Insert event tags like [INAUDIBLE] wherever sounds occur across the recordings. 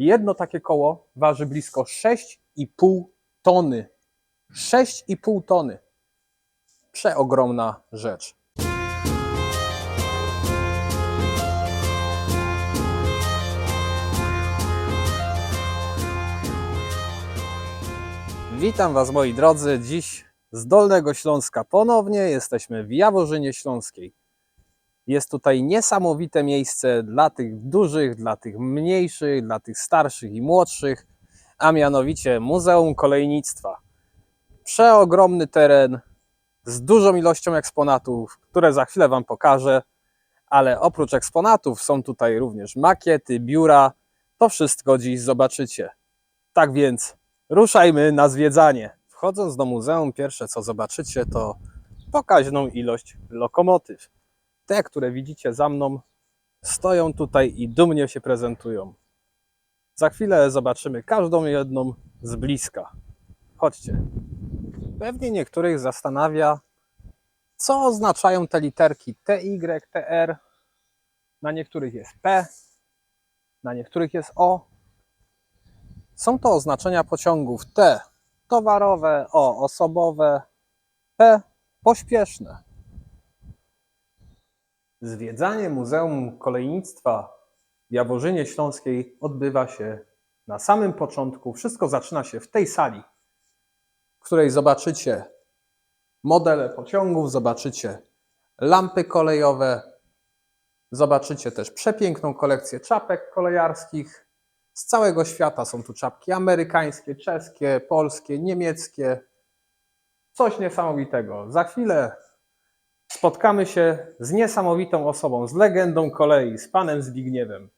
Jedno takie koło waży blisko 6,5 tony. 6,5 tony. Przeogromna rzecz. Witam Was moi drodzy. Dziś z Dolnego Śląska ponownie jesteśmy w Jaworzynie Śląskiej. Jest tutaj niesamowite miejsce dla tych dużych, dla tych mniejszych, dla tych starszych i młodszych, a mianowicie Muzeum Kolejnictwa. Przeogromny teren z dużą ilością eksponatów, które za chwilę Wam pokażę, ale oprócz eksponatów są tutaj również makiety, biura. To wszystko dziś zobaczycie. Tak więc ruszajmy na zwiedzanie. Wchodząc do muzeum, pierwsze co zobaczycie to pokaźną ilość lokomotyw. Te, które widzicie za mną, stoją tutaj i dumnie się prezentują. Za chwilę zobaczymy każdą jedną z bliska. Chodźcie. Pewnie niektórych zastanawia, co oznaczają te literki TY, TR. Na niektórych jest P, na niektórych jest O. Są to oznaczenia pociągów T towarowe, O osobowe, P pośpieszne. Zwiedzanie Muzeum Kolejnictwa w Jaworzynie Śląskiej odbywa się na samym początku. Wszystko zaczyna się w tej sali, w której zobaczycie modele pociągów, zobaczycie lampy kolejowe, zobaczycie też przepiękną kolekcję czapek kolejarskich. Z całego świata są tu czapki amerykańskie, czeskie, polskie, niemieckie. Coś niesamowitego. Za chwilę spotkamy się z niesamowitą osobą, z legendą kolei, z panem Zbigniewem.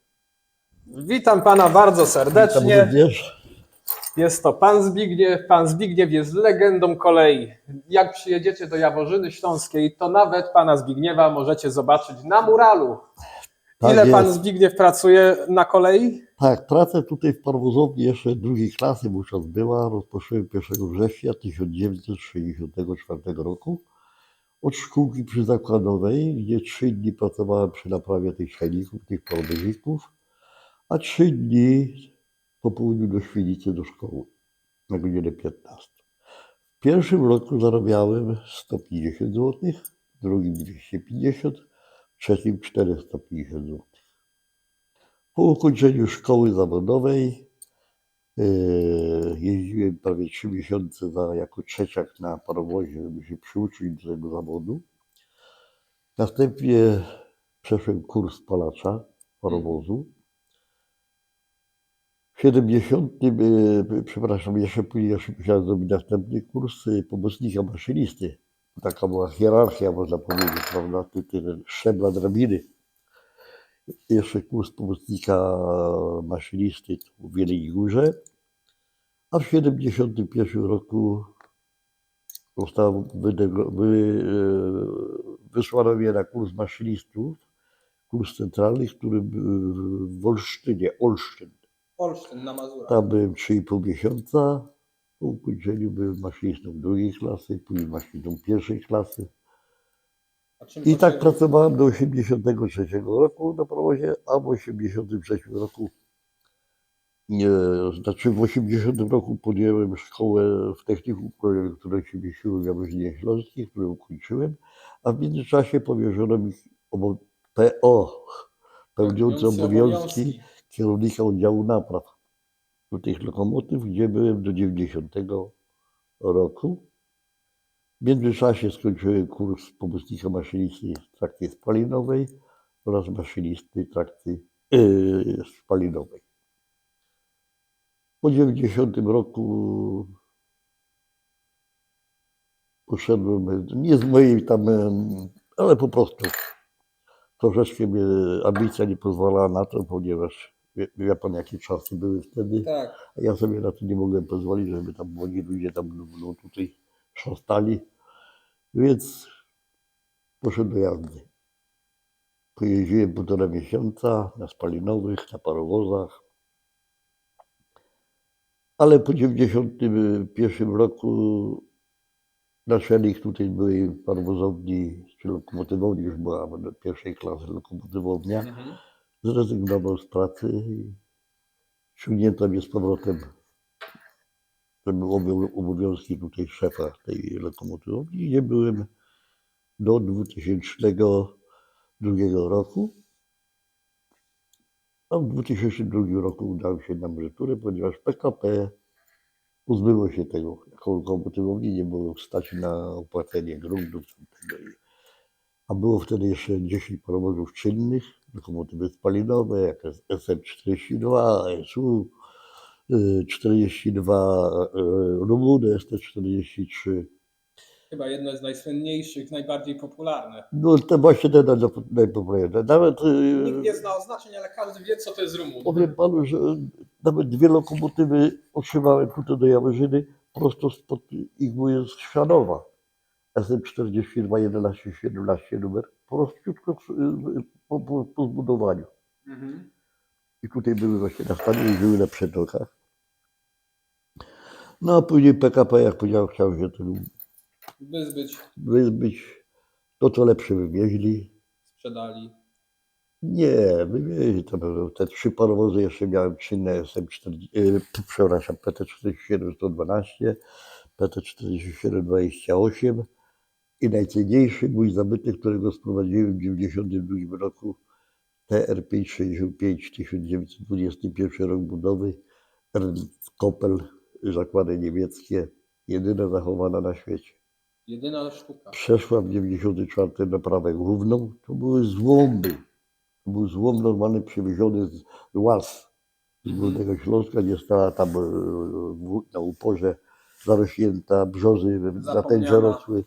Witam pana bardzo serdecznie. Jest to pan Zbigniew. Pan Zbigniew jest legendą kolei. Jak przyjedziecie do Jaworzyny Śląskiej, to nawet pana Zbigniewa możecie zobaczyć na muralu. Tak Ile pan jest. Zbigniew pracuje na kolei? Tak, pracę tutaj w parwozowni jeszcze drugiej klasy wówczas była. Rozpocząłem 1 września 1964 roku od szkółki przyzakładowej, gdzie trzy dni pracowałem przy naprawie tych silników, tych parwozików, a trzy dni po południu do Świnicy do szkoły na godzinę 15. W pierwszym roku zarabiałem 150 zł, w drugim 250, w trzecim 450 zł. Po ukończeniu szkoły zawodowej jeździłem prawie trzy miesiące za, jako trzeciak na parowozie, żeby się przyuczyć do tego zawodu. Następnie przeszłem kurs palacza parowozu. W 70, yy, przepraszam, jeszcze później jeszcze musiałem zrobić następny kurs yy, pomocnika maszynisty. Taka była hierarchia, można powiedzieć, prawda, ty, ty, szczebla drabiny jeszcze kurs pomocnika maszynisty tu w Jeleniej Górze, a w 1971 roku został wydego- wy, e, wysłano mnie na kurs maszynistów, kurs centralny, który był w Olsztynie, Olsztyn. Olsztyn na Mazurach. Tam byłem 3,5 miesiąca. Po ukończeniu byłem maszynistą drugiej klasy, później maszynistą pierwszej klasy. I tak pracowałem do 83 roku na prowozie, a w 83 roku, nie, znaczy w 80 roku podjąłem szkołę w technikum, które, się mieściło w Jaworzynie Śląskiej, które ukończyłem, a w międzyczasie powierzono mi obo- PO, pełniący obowiązki kierownika oddziału napraw do tych lokomotyw, gdzie byłem do 90 roku. W międzyczasie skończyłem kurs pomocnika maszynisty trakcji spalinowej oraz maszynisty trakcji yy, spalinowej. Po 90 roku poszedłem, nie z mojej tam, ale po prostu troszeczkę mnie ambicja nie pozwalała na to, ponieważ wie, wie pan jakie czasy były wtedy. Tak. A ja sobie na to nie mogłem pozwolić, żeby tam młodzi ludzie tam no, tutaj szastali. Więc poszedłem do jazdy. Pojeździłem półtora miesiąca na spalinowych, na parowozach. Ale po 91 roku naczelnik tutaj byłej parowozowni, czy lokomotywowni, już była pierwszej klasy lokomotywownia, Mhm. zrezygnował z pracy i w ściągnięto mnie z powrotem, żeby obowią- obowiązki tutaj szefa tej lokomotywowni, gdzie byłem do 2002 roku. A w 2002 roku udałem się na emeryturę, ponieważ PKP pozbyło się tego. Jako lokomotywowni nie było stać na opłacenie gruntów. A było wtedy jeszcze 10 parowozów czynnych, lokomotywy spalinowe, jak jest SM42, SU, y, 42 y, Rumuny, ST43. Chyba jedno z najsłynniejszych, najbardziej popularnych. No to właśnie te naj- najpopularniejsze. Nawet y, Nikt nie zna oznaczeń, ale każdy wie, co to jest Rumun. powiem panu, że nawet dwie lokomotywy otrzymałem tutaj do Jaworzyny prosto spod ich były z Chrzanowa. SM42 11 17 numer, prościutko po, po, po zbudowaniu. Mhm. I tutaj były właśnie na stanie i były na przedokach. No a później PKP, jak powiedział, chciał się tym Wyzbyć, wyzbyć. To co lepsze wywieźli. sprzedali. Nie, wywieźli to było. Te trzy parowozy jeszcze miałem czynne SM40, yy, przepraszam, PT47 112, PT47 28 i najcenniejszy mój zabytek, którego sprowadziłem w 1992 roku, TR565 1921 rok budowy, Ernst Koppel, zakłady niemieckie, jedyna zachowana na świecie. Jedyna sztuka. Przeszła w 94 naprawę główną, to były złomy. To był złom normalny przywieziony z łaz z Górnego Śląska, gdzie stała tam e, na uporze zarośnięta, brzozy na tęcze rosły.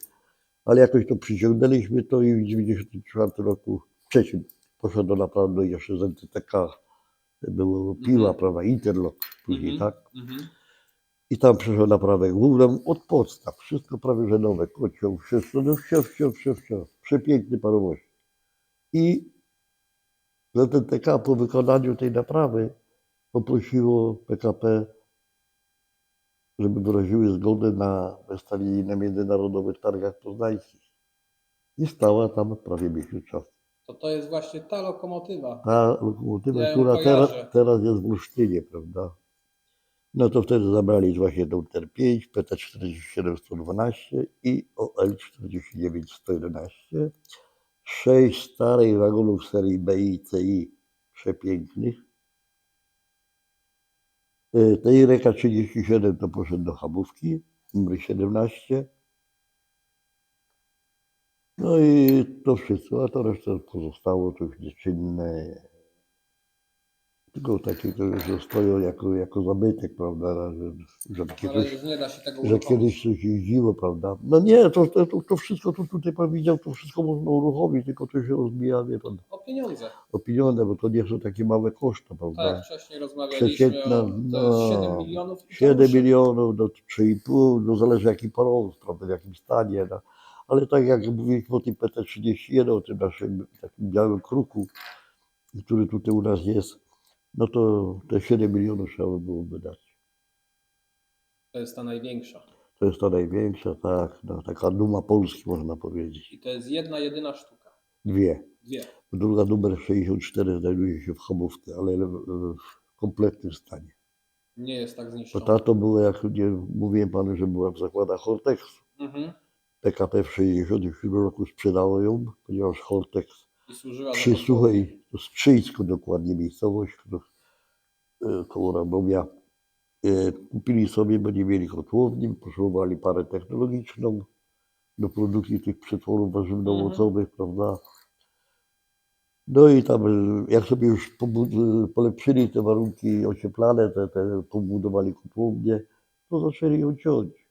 Ale jakoś to przyciągnęliśmy to i w 94 roku, trzecim, poszła do naprawy, no jeszcze z NTTK było piła, Mhm. prawda, Interlock później, Mhm. tak? Mhm. I tam przeszła naprawę główną od podstaw. Wszystko prawie że nowe. Kocioł, wszystko, no wsio, wsio, wsio, wsio. Przepiękny parowoz. I ZTK po wykonaniu tej naprawy poprosiło PKP, żeby wyraziły zgodę na wystawienie na międzynarodowych targach poznańskich. I stała tam prawie miesiąc czasu. To to jest właśnie ta lokomotywa. Ta lokomotywa, Ja ją która teraz, kojarzę. teraz jest w Olsztynie, prawda? No to wtedy zabrali właśnie tą TR5, PT47-112 i OL49-111. Sześć starych wagonów serii B i CI przepięknych. Tej Reka 37 to poszedł do Chabówki, numer 17. No i to wszystko, a to reszta pozostało, to już nieczynne. Tylko takie, które że stoją jako, jako zabytek, prawda, że, że, kiedyś, już że kiedyś coś jeździło, prawda. No nie, to, to, to, to wszystko, co tutaj pan widział, to wszystko można uruchomić, tylko to się rozbija, wie pan, O pieniądze. o pieniądze, bo to nie są takie małe koszty, prawda. Tak wcześniej rozmawialiśmy, Przeciętna, o, to no, jest 7 milionów. i to 7 musi- milionów do 3,5, no zależy jaki parowóz, prawda, w jakim stanie. No. Ale tak jak mówiliśmy o tym PT31, o tym naszym takim białym kruku, który tutaj u nas jest, no to te 7 milionów trzeba by było wydać. To jest ta największa. To jest ta największa, tak, no, taka duma Polski można powiedzieć. I to jest jedna, jedyna sztuka. Dwie. Dwie. Druga numer 64 znajduje się w Chomówce, ale w kompletnym stanie. Nie jest tak To zniszczona. ta to była, jak nie, mówiłem panu, że była w zakładach Hortexu. Mhm. PKP w 1967 roku sprzedało ją, ponieważ Hortex przy to- Suchej, to Strzyjsko dokładnie miejscowość, koło Radomia, e, kupili sobie, bo nie mieli kotłowni, potrzebowali parę technologiczną do produkcji tych przetworów warzywno-owocowych, prawda. No i tam, jak sobie już e, polepszyli te warunki ocieplane, te, te pobudowali kotłownię, to zaczęli ją ciąć.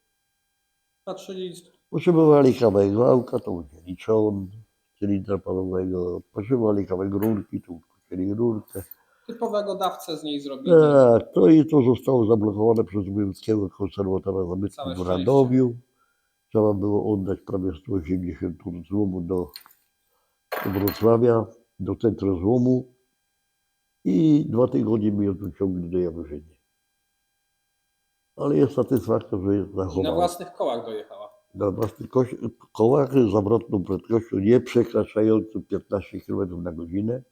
Patrzyli, Potrzebowali kawałek wałka, to ucięli czon, cylindra palowego, potrzebowali kawałek rurki, to ucięli rurkę. Typowego dawcę z niej zrobili. Tak, to i to zostało zablokowane przez wojewódzkiego konserwatora zabytków w. Radomiu. Trzeba było oddać prawie 180 ton złomu do, Wrocławia, do centrum złomu i dwa tygodnie ją tu ciągli do Jaworzyny. Ale jest satysfakcja, że jest I na zachowana. własnych kołach dojechała. na własnych kołach z zawrotną prędkością nie przekraczającą 15 km na godzinę.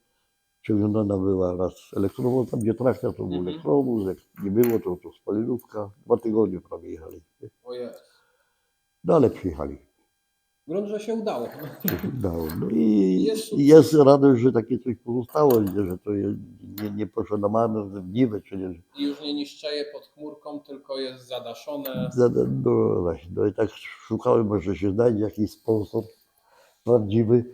Ciągniona była raz elektrowóz, tam gdzie trakcja to był Mhm. elektrowóz, jak nie było to, to spalinówka. Dwa tygodnie prawie jechali. Ojej. No ale przyjechali. Grunt, że się udało. Się udało. No i [LAUGHS] Jest jest radość, że takie coś pozostało, że to nie, nie poszło na marne, w niwe, czy nie. I już nie niszczeje pod chmurką, tylko jest zadaszone. Za- No właśnie, no i tak szukałem, może się znajdzie jakiś sponsor prawdziwy.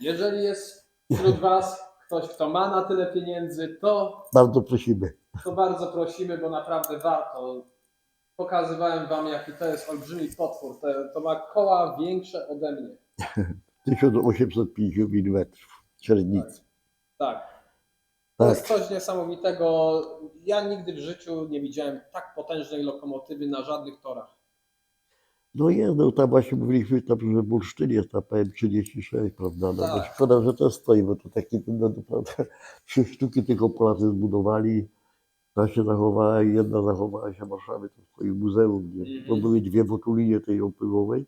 Jeżeli jest wśród Was ktoś, kto ma na tyle pieniędzy, to, Bardzo prosimy. to bardzo prosimy, bo naprawdę warto. Pokazywałem Wam, jaki to jest olbrzymi potwór. To, to ma koła większe ode mnie. [LAUGHS] 1850 mm średnicy. Tak. To Tak. jest coś niesamowitego. Ja nigdy w życiu nie widziałem tak potężnej lokomotywy na żadnych torach. No jest, no tam właśnie mówiliśmy tam, że bursztyn jest na PM36, prawda? No, Tak. no szkoda, że to stoi, bo to taki, no naprawdę, [LAUGHS] trzy sztuki tylko Polacy zbudowali. Ta się zachowała i jedna zachowała się w Warszawie, to stoi w muzeum, gdzie, bo Mhm. były dwie wotulinie tej opływowej,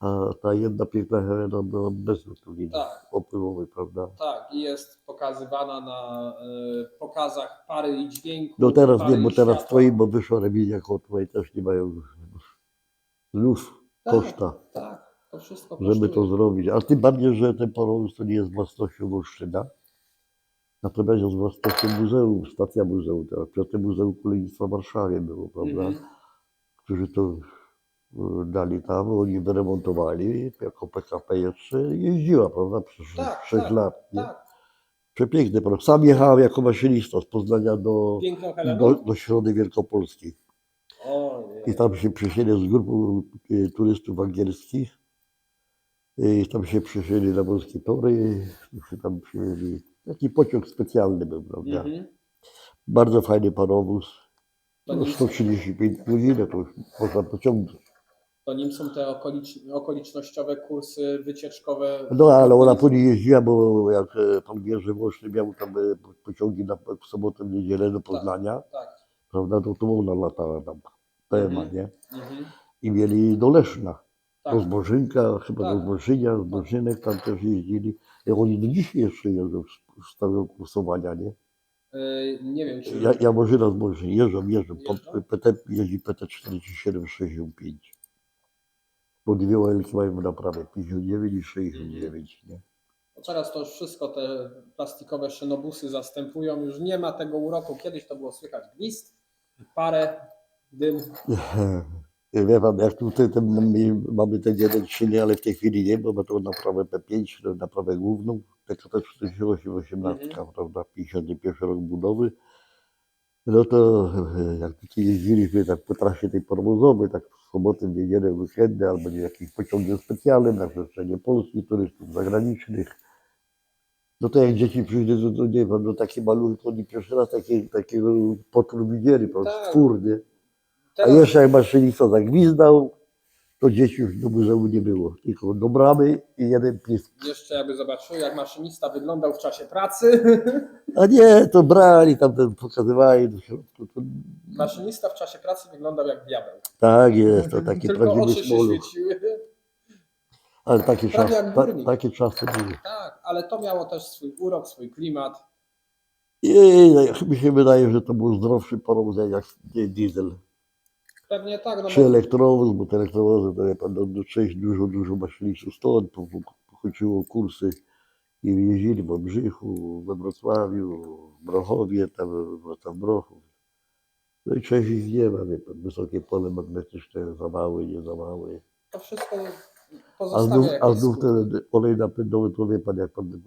a ta jedna piękna Helena była bez wotuliny Tak. opływowej, prawda? Tak, i jest pokazywana na y, pokazach pary i dźwięku. No teraz nie, bo teraz stoi, bo wyszła rewizja kotła i też nie mają luz, Tak. koszta. Tak, to wszystko żeby to kosztuje. zrobić. A tym bardziej, że ten parowóz to nie jest własnością Wolsztyna, natomiast jest własnością muzeum, stacja muzeum, teraz Piąte Muzeum Kolejnictwa w Warszawie było, prawda? Mhm. Którzy to e, dali tam, oni wyremontowali, jako PKP jeszcze jeździła, prawda? Przez Tak, 6 tak, lat. Nie? Tak, Przepiękny parowóz. Sam jechałem jako maszynista z Poznania do, do, do Środy Wielkopolskiej. I tam się przesiedli z grupą y, turystów angielskich. I tam się przesiedli na wąskie tory. Się tam przywieźli. Taki pociąg specjalny był, prawda? Mhm. Bardzo fajny parowóz. To, No, nim, 135 godzin, to już można pociągnąć. to nim są te okolicz, okolicznościowe kursy wycieczkowe. No ale ona później jeździła, bo jak e, pan Jerzy Włoszny miał tam e, po- pociągi na w sobotę, w niedzielę do Poznania, Tak. Prawda, to, to ona latała tam. PMA, Mhm. nie? Mhm. I mieli do Leszna. Tak. Do Zbożynka, chyba Tak. do Zbożynia, Zbożynek tam też jeździli. I oni do dzisiaj jeszcze jeżdżą w- stałe kursowania, nie? Y, nie wiem, czy. Ja, ja Bożyna Zbożyn, jeżdżą, jeżdżą. Jeżdżą? PT, jeździ PT4765. Bo dwie OL mają w naprawie, 59 i 69, nie? No teraz to już wszystko te plastikowe szynobusy zastępują. Już nie ma tego uroku. Kiedyś to było słychać gwizd, parę, dym. [LAUGHS] Wie pan, jak tutaj ten, my mamy ten jeden silny, ale w tej chwili nie, bo ma to naprawę P5, to naprawę główną, taka też 48, 18, Mhm. prawda, 51 rok budowy. No to e, jak tutaj jeździliśmy tak po trasie tej parwozowej, tak w sobotę, w niedzielę, weekendy, albo jakimś pociągiem specjalnym na przestrzenie Polski, turystów zagranicznych. No to jak dzieci przyjdzie, to, to nie wiem, no takie maluchy, to oni pierwszy raz takie, takiego potwór widzieli, po prostu Tak. twór, nie? A Teraz, jeszcze jak maszynista zagwizdał, to dzieci już do muzeum nie było. Tylko do bramy i jeden pisk. jeszcze jakby zobaczył, jak maszynista wyglądał w czasie pracy. [LAUGHS] A nie, to brali, tam ten pokazywali do środku. To, Maszynista w czasie pracy wyglądał jak diabeł. tak jest, to taki Tylko prawdziwy oczy się smoluch. świeciły. Ale takie Prawie czasy, jak ta, górnik. takie czasy były. Tak, ale to miało też swój urok, swój klimat. I mi się wydaje, że to był zdrowszy parowóz jak diesel. Pewnie tak, no Czy bo elektrowóz, bo te elektrowozy to wie pan, no, no, część dużo, dużo maszynistów stąd po- po- pochodziło kursy i jeździli w Obrzychu, we Wrocławiu, w Brochowie, tam, tam w Brochów. No i część ich nie ma, wie pan, wysokie pole magnetyczne, zawały, nie zawały. to wszystko A znów, a znów skutki. ten olej napędowy, to wie pan, jak pan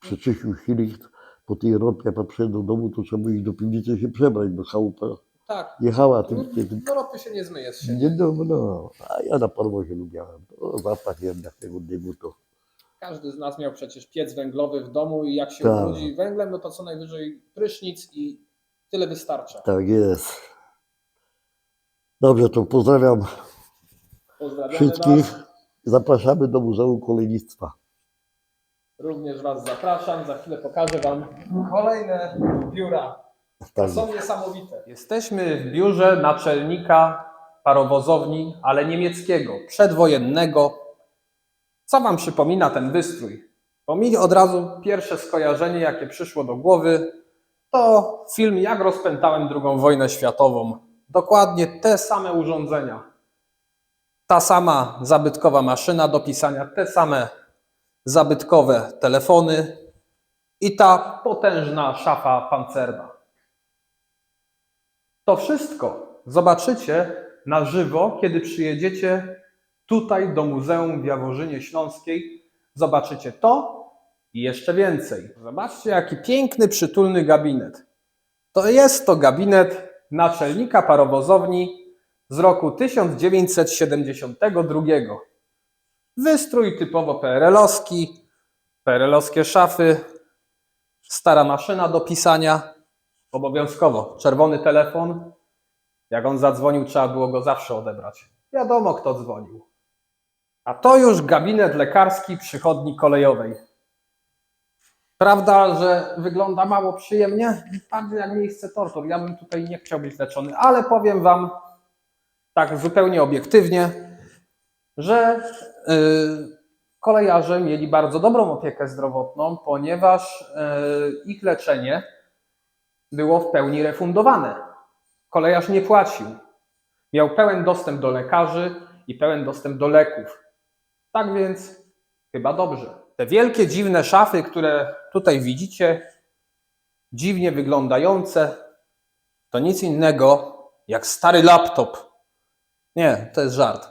przeczyścił silnik po tej ropie, pan przyjechał do domu, to trzeba iść do piwnicy się przebrać, bo chałupa Tak, jechała no, tym, tym, no ropy się nie zmyje z siebie. nie no, no, a ja na parwozie lubiałem. To zapach jednak tego dymu to. Każdy z nas miał przecież piec węglowy w domu i jak się Tak. ubrudzi węglem, no to co najwyżej prysznic i tyle wystarcza. Tak jest. Dobrze, to pozdrawiam Pozdrawiamy wszystkich. Was. Zapraszamy do Muzeum Kolejnictwa. Również Was zapraszam. Za chwilę pokażę Wam kolejne biura. Tak. Są niesamowite. Jesteśmy w biurze naczelnika parowozowni, ale niemieckiego, przedwojennego. Co Wam przypomina ten wystrój? Bo mi od razu pierwsze skojarzenie, jakie przyszło do głowy, to film Jak rozpętałem II wojnę światową. Dokładnie te same urządzenia. Ta sama zabytkowa maszyna do pisania, te same zabytkowe telefony i ta potężna szafa pancerna. To wszystko zobaczycie na żywo, kiedy przyjedziecie tutaj do Muzeum w Jaworzynie Śląskiej. Zobaczycie to i jeszcze więcej. Zobaczcie, jaki piękny, przytulny gabinet. To jest to gabinet naczelnika parowozowni z roku 1972. Wystrój typowo PRL-owski, PRL-owskie szafy, stara maszyna do pisania, obowiązkowo czerwony telefon. Jak on zadzwonił, trzeba było go zawsze odebrać. Wiadomo, kto dzwonił. A to już gabinet lekarski przychodni kolejowej. Prawda, że wygląda mało przyjemnie? Bardziej jak miejsce tortur. Ja bym tutaj nie chciał być leczony, ale powiem Wam tak zupełnie obiektywnie, że yy, kolejarze mieli bardzo dobrą opiekę zdrowotną, ponieważ yy, ich leczenie było w pełni refundowane. Kolejarz nie płacił. Miał pełen dostęp do lekarzy i pełen dostęp do leków. Tak więc chyba dobrze. Te wielkie, dziwne szafy, które tutaj widzicie, dziwnie wyglądające, to nic innego jak stary laptop. Nie, to jest żart.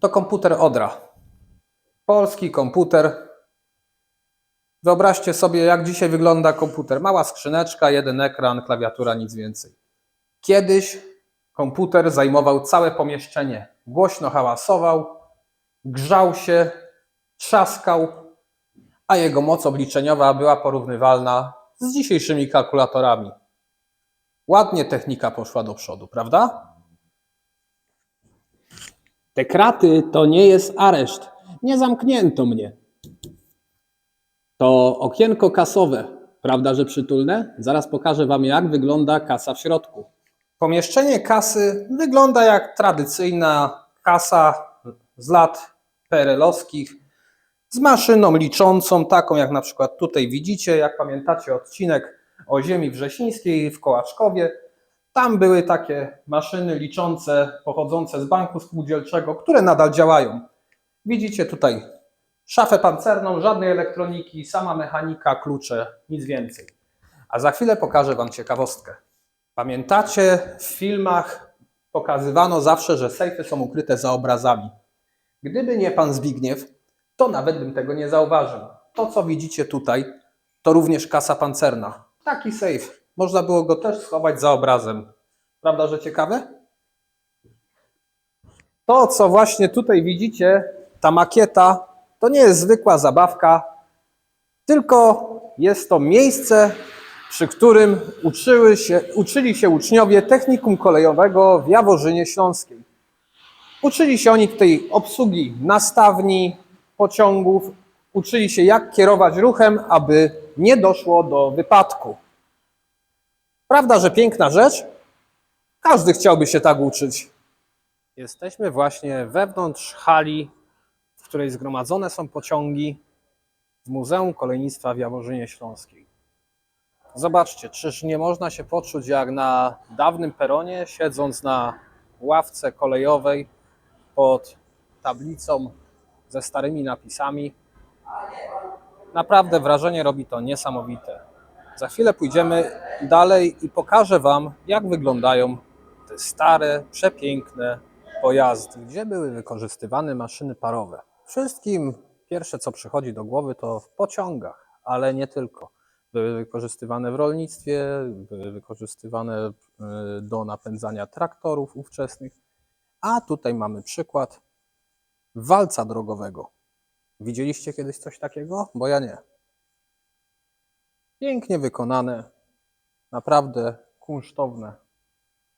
To komputer Odra. Polski komputer. Wyobraźcie sobie, jak dzisiaj wygląda komputer. Mała skrzyneczka, jeden ekran, klawiatura, nic więcej. Kiedyś komputer zajmował całe pomieszczenie. Głośno hałasował, grzał się, trzaskał, a jego moc obliczeniowa była porównywalna z dzisiejszymi kalkulatorami. Ładnie technika poszła do przodu, prawda? Te kraty to nie jest areszt. Nie zamknięto mnie. To okienko kasowe. Prawda, że przytulne? Zaraz pokażę Wam, jak wygląda kasa w środku. Pomieszczenie kasy wygląda jak tradycyjna kasa z lat PRL-owskich z maszyną liczącą, taką jak na przykład tutaj widzicie, jak pamiętacie odcinek o ziemi wrzesińskiej w Kołaczkowie. Tam były takie maszyny liczące pochodzące z banku spółdzielczego, które nadal działają. Widzicie tutaj szafę pancerną, żadnej elektroniki, sama mechanika, klucze, nic więcej. A za chwilę pokażę Wam ciekawostkę. Pamiętacie, w filmach pokazywano zawsze, że sejfy są ukryte za obrazami. Gdyby nie pan Zbigniew, to nawet bym tego nie zauważył. To, co widzicie tutaj, to również kasa pancerna. Taki sejf. Można było go też schować za obrazem. Prawda, że ciekawe? To, co właśnie tutaj widzicie, ta makieta, to nie jest zwykła zabawka, tylko jest to miejsce, przy którym uczyły się, uczyli się uczniowie technikum kolejowego w Jaworzynie Śląskiej. Uczyli się oni tej obsługi nastawni, pociągów, uczyli się jak kierować ruchem, aby nie doszło do wypadku. Prawda, że piękna rzecz? Każdy chciałby się tak uczyć. Jesteśmy właśnie wewnątrz hali, w której zgromadzone są pociągi w Muzeum Kolejnictwa w Jaworzynie Śląskiej. Zobaczcie, czyż nie można się poczuć jak na dawnym peronie, siedząc na ławce kolejowej pod tablicą ze starymi napisami. Naprawdę wrażenie robi to niesamowite. Za chwilę pójdziemy dalej i pokażę Wam, jak wyglądają te stare, przepiękne pojazdy. Gdzie były wykorzystywane maszyny parowe? Wszystkim pierwsze, co przychodzi do głowy, to w pociągach, ale nie tylko. Były wykorzystywane w rolnictwie, były wykorzystywane y, do napędzania traktorów ówczesnych. A tutaj mamy przykład walca drogowego. Widzieliście kiedyś coś takiego? Bo ja nie. Pięknie wykonane, naprawdę kunsztowne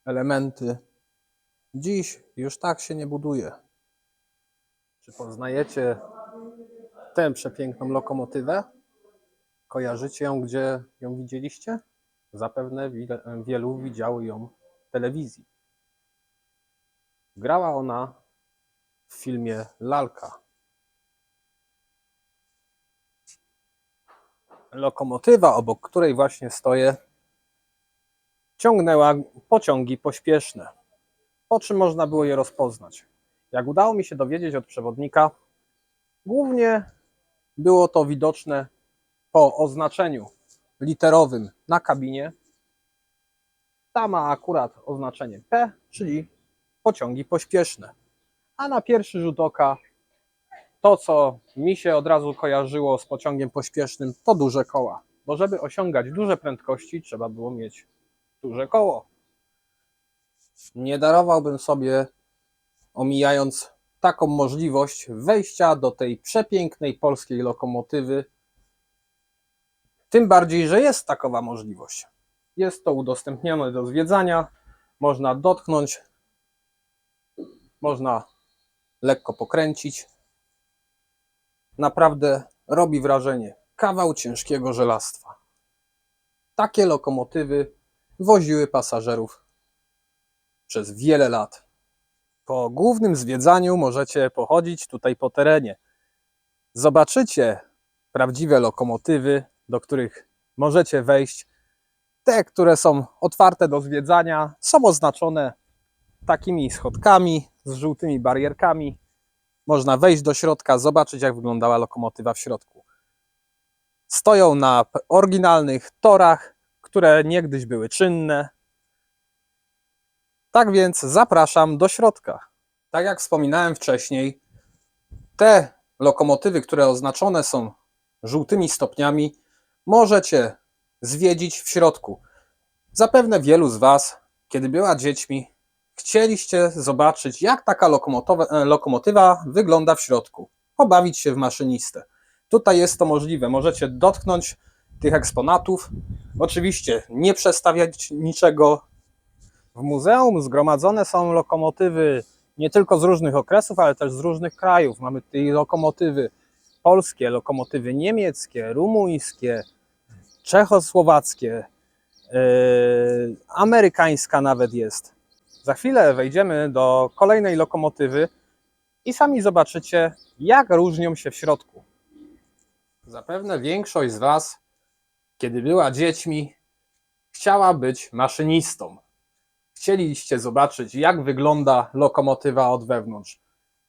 elementy. Dziś już tak się nie buduje. Czy poznajecie tę przepiękną lokomotywę? Kojarzycie ją, gdzie ją widzieliście? Zapewne wielu widziało ją w telewizji. Grała ona w filmie Lalka. Lokomotywa, obok której właśnie stoję, ciągnęła pociągi pośpieszne. Po czym można było je rozpoznać? Jak udało mi się dowiedzieć od przewodnika, głównie było to widoczne po oznaczeniu literowym na kabinie. Ta ma akurat oznaczenie P, czyli pociągi pośpieszne. A na pierwszy rzut oka to, co mi się od razu kojarzyło z pociągiem pośpiesznym, to duże koła. Bo żeby osiągać duże prędkości, trzeba było mieć duże koło. Nie darowałbym sobie, omijając taką możliwość wejścia do tej przepięknej polskiej lokomotywy. Tym bardziej, że jest takowa możliwość. Jest to udostępnione do zwiedzania, można dotknąć, można lekko pokręcić. Naprawdę robi wrażenie. Kawał ciężkiego żelastwa. Takie lokomotywy woziły pasażerów przez wiele lat. Po głównym zwiedzaniu możecie pochodzić tutaj po terenie. Zobaczycie prawdziwe lokomotywy, do których możecie wejść. Te, które są otwarte do zwiedzania, są oznaczone takimi schodkami z żółtymi barierkami. Można wejść do środka, zobaczyć, jak wyglądała lokomotywa w środku. Stoją na oryginalnych torach, które niegdyś były czynne. Tak więc zapraszam do środka. Tak jak wspominałem wcześniej, te lokomotywy, które oznaczone są żółtymi stopniami, możecie zwiedzić w środku. Zapewne wielu z Was, kiedy była dziećmi, chcieliście zobaczyć, jak taka e, lokomotywa wygląda w środku. Pobawić się w maszynistę. Tutaj jest to możliwe. Możecie dotknąć tych eksponatów. Oczywiście nie przestawiać niczego. W muzeum zgromadzone są lokomotywy nie tylko z różnych okresów, ale też z różnych krajów. Mamy tutaj lokomotywy polskie, lokomotywy niemieckie, rumuńskie, czechosłowackie, yy, amerykańska nawet jest. Za chwilę wejdziemy do kolejnej lokomotywy i sami zobaczycie, jak różnią się w środku. Zapewne większość z Was, kiedy była dziećmi, chciała być maszynistą. Chcieliście zobaczyć, jak wygląda lokomotywa od wewnątrz.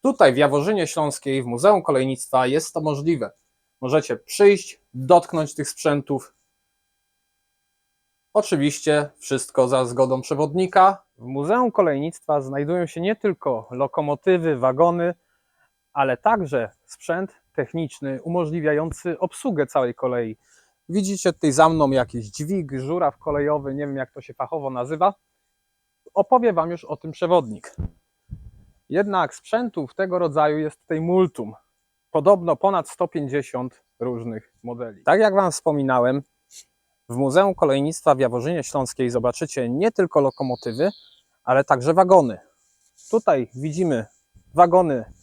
Tutaj w Jaworzynie Śląskiej, w Muzeum Kolejnictwa jest to możliwe. Możecie przyjść, dotknąć tych sprzętów. Oczywiście wszystko za zgodą przewodnika. W Muzeum Kolejnictwa znajdują się nie tylko lokomotywy, wagony, ale także sprzęt techniczny umożliwiający obsługę całej kolei. Widzicie tutaj za mną jakiś dźwig, żuraw kolejowy, nie wiem jak to się fachowo nazywa. Opowie Wam już o tym przewodnik. Jednak sprzętów tego rodzaju jest tutaj multum. Podobno ponad 150 różnych modeli. Tak jak Wam wspominałem, w Muzeum Kolejnictwa w Jaworzynie Śląskiej zobaczycie nie tylko lokomotywy, ale także wagony. Tutaj widzimy wagony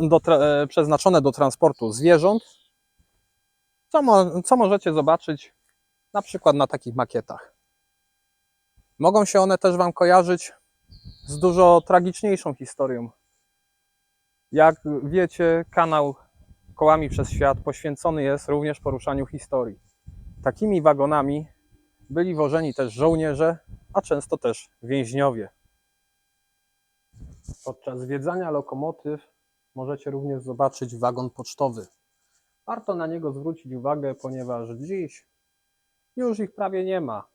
do, e, przeznaczone do transportu zwierząt, co, mo, co możecie zobaczyć na przykład na takich makietach. Mogą się one też Wam kojarzyć z dużo tragiczniejszą historią. Jak wiecie, kanał Kołami przez Świat poświęcony jest również poruszaniu historii. Takimi wagonami byli wożeni też żołnierze, a często też więźniowie. Podczas zwiedzania lokomotyw możecie również zobaczyć wagon pocztowy. Warto na niego zwrócić uwagę, ponieważ dziś już ich prawie nie ma.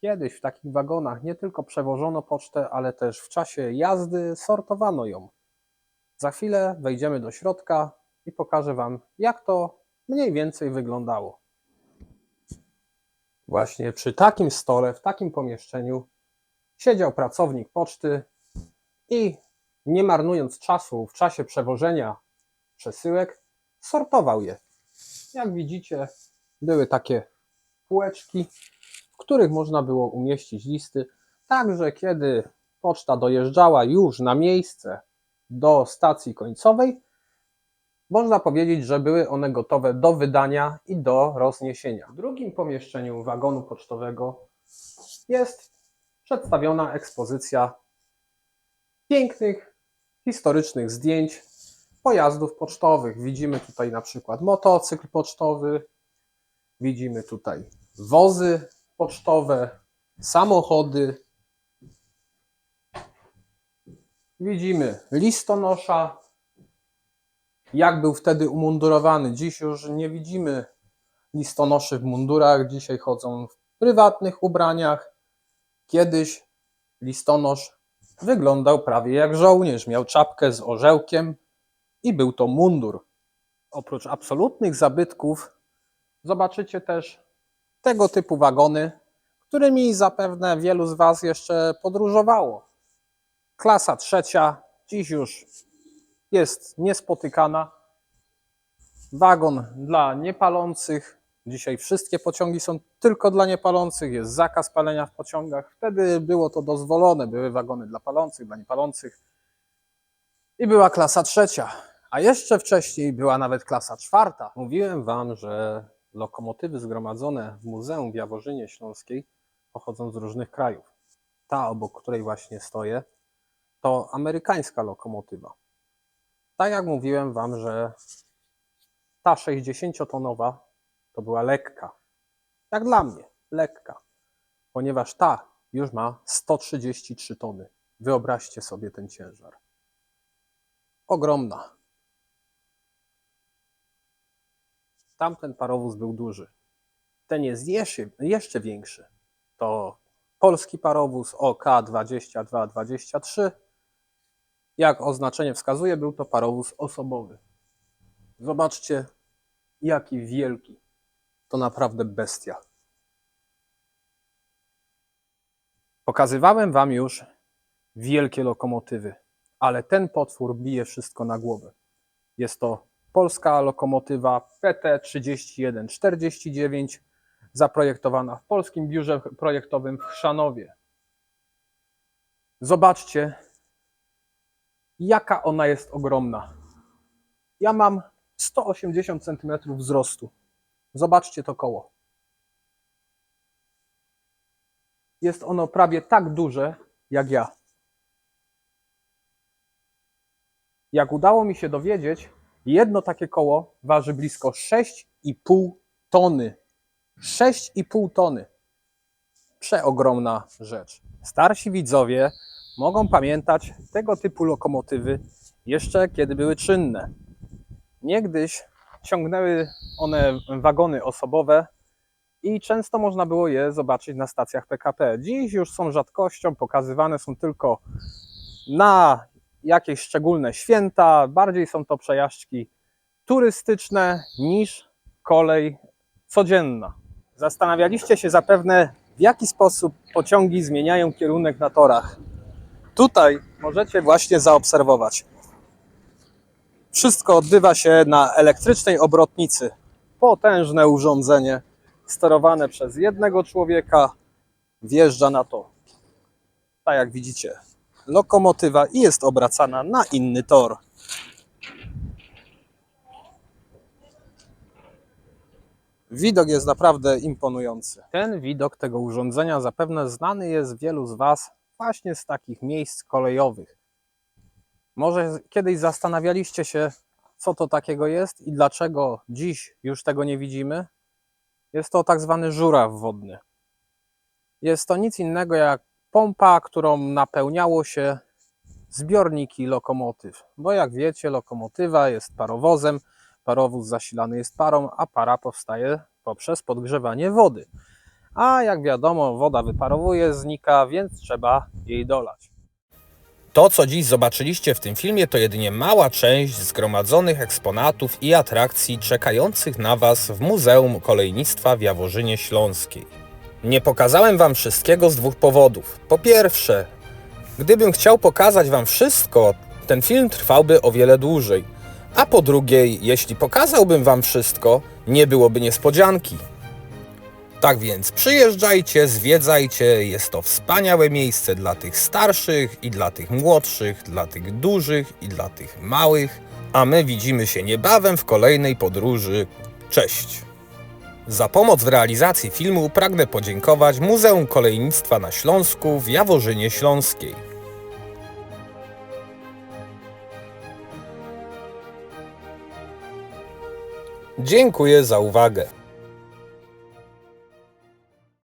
Kiedyś w takich wagonach nie tylko przewożono pocztę, ale też w czasie jazdy sortowano ją. Za chwilę wejdziemy do środka i pokażę Wam, jak to mniej więcej wyglądało. Właśnie przy takim stole, w takim pomieszczeniu siedział pracownik poczty i nie marnując czasu w czasie przewożenia przesyłek, sortował je. Jak widzicie, były takie półeczki, w których można było umieścić listy, także kiedy poczta dojeżdżała już na miejsce do stacji końcowej, można powiedzieć, że były one gotowe do wydania i do rozniesienia. W drugim pomieszczeniu wagonu pocztowego jest przedstawiona ekspozycja pięknych, historycznych zdjęć pojazdów pocztowych. Widzimy tutaj na przykład motocykl pocztowy, Widzimy tutaj wozy pocztowe, samochody. Widzimy listonosza, jak był wtedy umundurowany. Dziś już nie widzimy listonoszy w mundurach, dzisiaj chodzą w prywatnych ubraniach. Kiedyś listonosz wyglądał prawie jak żołnierz. Miał czapkę z orzełkiem i był to mundur. Oprócz absolutnych zabytków, zobaczycie też tego typu wagony, którymi zapewne wielu z Was jeszcze podróżowało. Klasa trzecia, dziś już jest niespotykana. Wagon dla niepalących. Dzisiaj wszystkie pociągi są tylko dla niepalących, jest zakaz palenia w pociągach. Wtedy było to dozwolone, były wagony dla palących, dla niepalących. I była klasa trzecia, a jeszcze wcześniej była nawet klasa czwarta. Mówiłem Wam, że lokomotywy zgromadzone w Muzeum w Jaworzynie Śląskiej pochodzą z różnych krajów. Ta, obok której właśnie stoję, to amerykańska lokomotywa. Tak jak mówiłem Wam, że ta 60-tonowa to była lekka. Jak dla mnie, lekka. Ponieważ ta już ma 133 tony. Wyobraźcie sobie ten ciężar. Ogromna. Tamten parowóz był duży. Ten jest jeszcze, jeszcze większy. To polski parowóz OK2223. Jak oznaczenie wskazuje, był to parowóz osobowy. Zobaczcie, jaki wielki. To naprawdę bestia. Pokazywałem Wam już wielkie lokomotywy, ale ten potwór bije wszystko na głowę. Jest to polska lokomotywa PT3149, zaprojektowana w Polskim Biurze Projektowym w Chrzanowie. Zobaczcie, jaka ona jest ogromna. Ja mam 180 cm wzrostu. Zobaczcie to koło. Jest ono prawie tak duże jak ja. Jak udało mi się dowiedzieć, jedno takie koło waży blisko 6,5 tony. 6,5 tony. Przeogromna rzecz. Starsi widzowie mogą pamiętać tego typu lokomotywy jeszcze kiedy były czynne. Niegdyś ciągnęły one wagony osobowe i często można było je zobaczyć na stacjach PKP. Dziś już są rzadkością, pokazywane są tylko na jakieś szczególne święta. Bardziej są to przejażdżki turystyczne niż kolej codzienna. Zastanawialiście się zapewne, w jaki sposób pociągi zmieniają kierunek na torach. Tutaj możecie właśnie zaobserwować. Wszystko odbywa się na elektrycznej obrotnicy. Potężne urządzenie, sterowane przez jednego człowieka, wjeżdża na to. Tak jak widzicie, lokomotywa i jest obracana na inny tor. Widok jest naprawdę imponujący. Ten widok tego urządzenia zapewne znany jest wielu z Was właśnie z takich miejsc kolejowych. Może kiedyś zastanawialiście się, co to takiego jest i dlaczego dziś już tego nie widzimy? Jest to tak zwany żuraw wodny. Jest to nic innego jak pompa, którą napełniało się zbiorniki lokomotyw. Bo jak wiecie, lokomotywa jest parowozem, parowóz zasilany jest parą, a para powstaje poprzez podgrzewanie wody. A jak wiadomo, woda wyparowuje, znika, więc trzeba jej dolać. To, co dziś zobaczyliście w tym filmie, to jedynie mała część zgromadzonych eksponatów i atrakcji czekających na Was w Muzeum Kolejnictwa w Jaworzynie Śląskiej. Nie pokazałem Wam wszystkiego z dwóch powodów. Po pierwsze, gdybym chciał pokazać Wam wszystko, ten film trwałby o wiele dłużej. A po drugie, jeśli pokazałbym Wam wszystko, nie byłoby niespodzianki. Tak więc przyjeżdżajcie, zwiedzajcie. Jest to wspaniałe miejsce dla tych starszych i dla tych młodszych, dla tych dużych i dla tych małych. A my widzimy się niebawem w kolejnej podróży. Cześć! Za pomoc w realizacji filmu pragnę podziękować Muzeum Kolejnictwa na Śląsku w Jaworzynie Śląskiej. Dziękuję za uwagę.